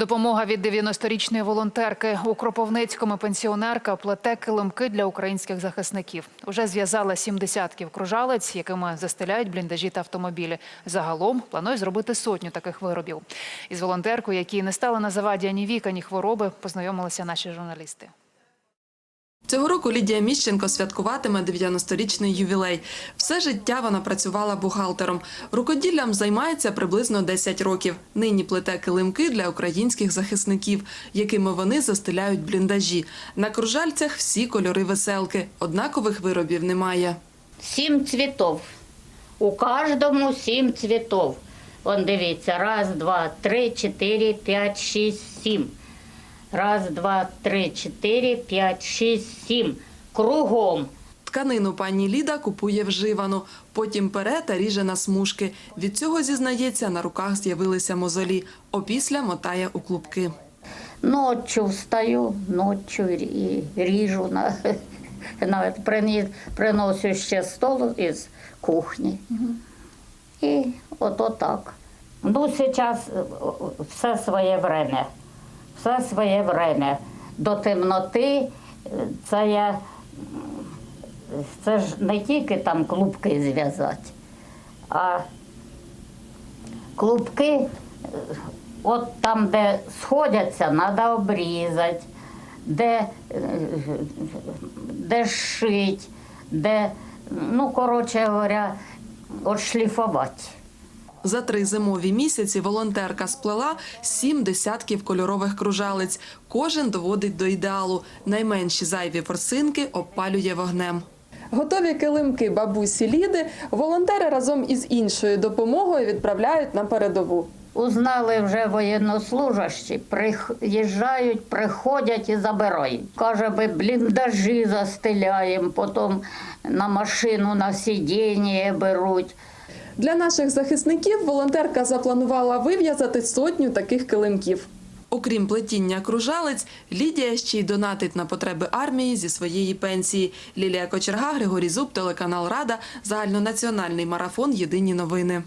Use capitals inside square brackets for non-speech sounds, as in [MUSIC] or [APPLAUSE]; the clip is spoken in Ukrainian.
Допомога від 90-річної волонтерки у Кропивницькому пенсіонерка плете килимки для українських захисників. Уже зв'язала сім десятків кружалець, якими застеляють бліндажі та автомобілі. Загалом планує зробити сотню таких виробів. Із волонтеркою, якій не стала на заваді ані віка, ні хвороби, познайомилися наші журналісти. Цього року Лідія Міщенко святкуватиме 90-річний ювілей. Все життя вона працювала бухгалтером. Рукоділлям займається приблизно 10 років. Нині плете килимки для українських захисників, якими вони застеляють бліндажі. На кружальцях всі кольори веселки. Однакових виробів немає. Сім цвітов. У кожному сім цвітов. Вон дивіться, раз, два, три, чотири, п'ять, шість, сім. Раз, два, три, чотири, п'ять, шість, сім. Кругом. Тканину пані Ліда купує вживану, потім пере та ріже на смужки. Від цього зізнається, на руках з'явилися мозолі. Опісля мотає у клубки. Ночью встаю, ночью і ріжу. На, [LAUGHS] навіть приносю ще стол із кухні. І ото так. Ну, зараз все своє время. Все своє время. До темноти е, це я. Це ж не тільки там клубки зв'язати, а клубки, е, от там, де сходяться, треба обрізати, де, е, де шить, де, ну, коротше говоря, отшліфувати. За три зимові місяці волонтерка сплела сім десятків кольорових кружалиць. Кожен доводить до ідеалу. Найменші зайві форсинки обпалює вогнем. Готові килимки бабусі Ліди волонтери разом із іншою допомогою відправляють на передову. Узнали вже воєннослужащі, приїжджають, приходять і забирають. Каже, ми бліндажі застеляємо, потім на машину на сидіння беруть. Для наших захисників волонтерка запланувала вив'язати сотню таких килимків. Окрім плетіння кружалець, Лідія ще й донатить на потреби армії зі своєї пенсії. Лілія Кочерга, Григорій Зуб, телеканал Рада, загальнонаціональний марафон Єдині новини.